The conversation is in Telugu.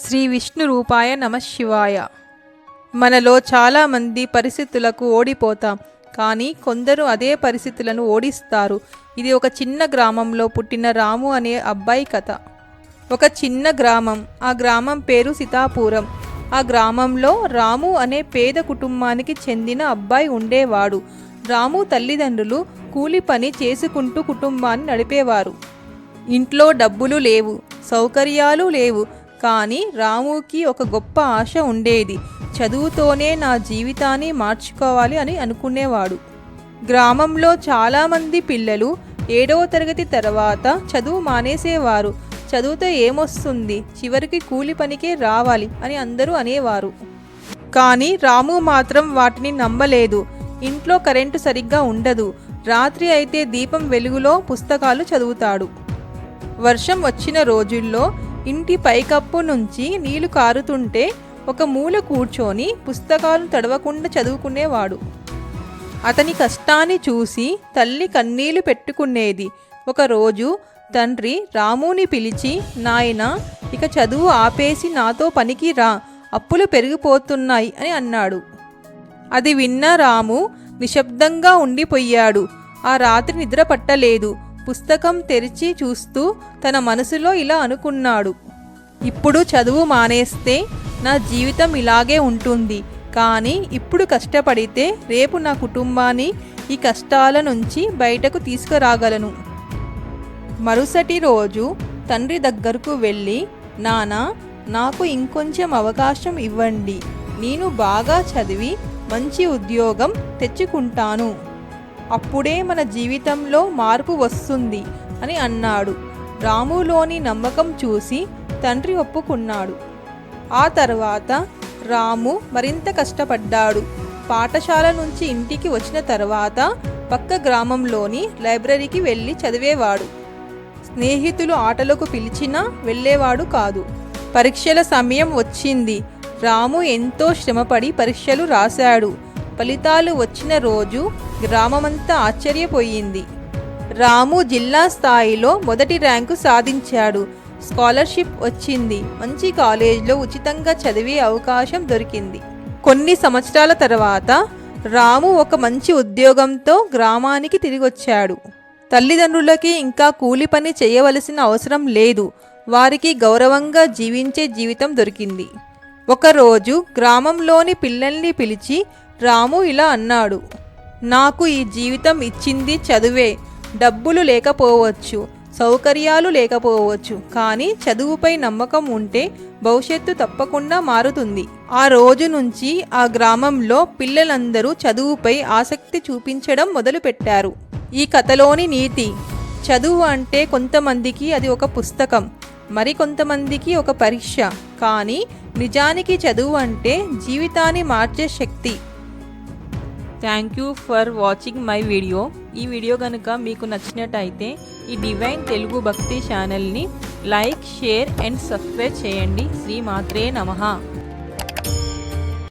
శ్రీ విష్ణు రూపాయ నమశివాయ మనలో చాలామంది పరిస్థితులకు ఓడిపోతాం కానీ కొందరు అదే పరిస్థితులను ఓడిస్తారు. ఇది ఒక చిన్న గ్రామంలో పుట్టిన రాము అనే అబ్బాయి కథ. ఒక చిన్న గ్రామం ఆ గ్రామం పేరు సీతాపురం. ఆ గ్రామంలో రాము అనే పేద కుటుంబానికి చెందిన అబ్బాయి ఉండేవాడు. రాము తల్లిదండ్రులు కూలి పని చేసుకుంటూ కుటుంబాన్ని నడిపేవారు. ఇంట్లో డబ్బులు లేవు సౌకర్యాలు లేవు కానీ రాముకి ఒక గొప్ప ఆశ ఉండేది. చదువుతోనే నా జీవితాన్ని మార్చుకోవాలి అని అనుకునేవాడు. గ్రామంలో చాలామంది పిల్లలు ఏడవ తరగతి తర్వాత చదువు మానేసేవారు. చదువుతో ఏమొస్తుంది? చివరికి కూలి పనికే రావాలి అని అందరూ అనేవారు. కానీ రాము మాత్రం వాటిని నమ్మలేదు. ఇంట్లో కరెంటు సరిగ్గా ఉండదు. రాత్రి అయితే దీపం వెలుగులో పుస్తకాలు చదువుతాడు. వర్షం వచ్చిన రోజుల్లో ఇంటి పైకప్పు నుంచి నీళ్ళు కారుతుంటే ఒక మూల కూర్చొని పుస్తకాలు తడవకుండా చదువుకునేవాడు. అతని కష్టాన్ని చూసి తల్లి కన్నీళ్ళు పెట్టుకునేది. ఒకరోజు తండ్రి రాముని పిలిచి నాయనా ఇక చదువు ఆపేసి నాతో పనికి రా. అప్పులు పెరిగిపోతున్నాయి అని అన్నాడు. అది విన్న రాము నిశ్శబ్దంగా ఉండిపోయాడు. ఆ రాత్రి నిద్ర పట్టలేదు. పుస్తకం తెరిచి చూస్తూ తన మనసులో ఇలా అనుకున్నాడు. ఇప్పుడు చదువు మానేస్తే నా జీవితం ఇలాగే ఉంటుంది. కానీ ఇప్పుడు కష్టపడితే రేపు నా కుటుంబాన్ని ఈ కష్టాల నుంచి బయటకు తీసుకురాగలను. మరుసటి రోజు తండ్రి దగ్గరకు వెళ్ళి నానా నాకు ఇంకొంచెం అవకాశం ఇవ్వండి. నేను బాగా చదివి మంచి ఉద్యోగం తెచ్చుకుంటాను. అప్పుడే మన జీవితంలో మార్పు వస్తుంది అని అన్నాడు. రాములోని నమ్మకం చూసి తండ్రి ఒప్పుకున్నాడు. ఆ తర్వాత రాము మరింత కష్టపడ్డాడు. పాఠశాల నుంచి ఇంటికి వచ్చిన తర్వాత పక్క గ్రామంలోని లైబ్రరీకి వెళ్ళి చదివేవాడు. స్నేహితులు ఆటలకు పిలిచినా వెళ్ళేవాడు కాదు. పరీక్షల సమయం వచ్చింది. రాము ఎంతో శ్రమపడి పరీక్షలు రాశాడు. ఫలితాలు వచ్చిన రోజు గ్రామమంతా ఆశ్చర్యపోయింది. రాము జిల్లా స్థాయిలో మొదటి ర్యాంకు సాధించాడు. స్కాలర్షిప్ వచ్చింది. మంచి కాలేజీలో ఉచితంగా చదివే అవకాశం దొరికింది. కొన్ని సంవత్సరాల తర్వాత రాము ఒక మంచి ఉద్యోగంతో గ్రామానికి తిరిగొచ్చాడు. తల్లిదండ్రులకి ఇంకా కూలి పని చేయవలసిన అవసరం లేదు. వారికి గౌరవంగా జీవించే జీవితం దొరికింది. ఒకరోజు గ్రామంలోని పిల్లల్ని పిలిచి రాము ఇలా అన్నాడు నాకు ఈ జీవితం ఇచ్చింది చదువే. డబ్బులు లేకపోవచ్చు సౌకర్యాలు లేకపోవచ్చు కానీ చదువుపై నమ్మకం ఉంటే భవిష్యత్తు తప్పకుండా మారుతుంది. ఆ రోజు నుంచి ఆ గ్రామంలో పిల్లలందరూ చదువుపై ఆసక్తి చూపించడం మొదలుపెట్టారు. ఈ కథలోని నీతి చదువు అంటే కొంతమందికి అది ఒక పుస్తకం మరి కొంతమందికి ఒక పరీక్ష కానీ నిజానికి చదువు అంటే జీవితాన్ని మార్చే శక్తి. Thank you for watching my video ఈ వీడియో కనుక మీకు నచ్చినట్టయితే ఈ డివైన్ తెలుగు భక్తి ఛానల్ని లైక్ షేర్ అండ్ సబ్స్క్రైబ్ చేయండి. శ్రీ మాత్రే నమః.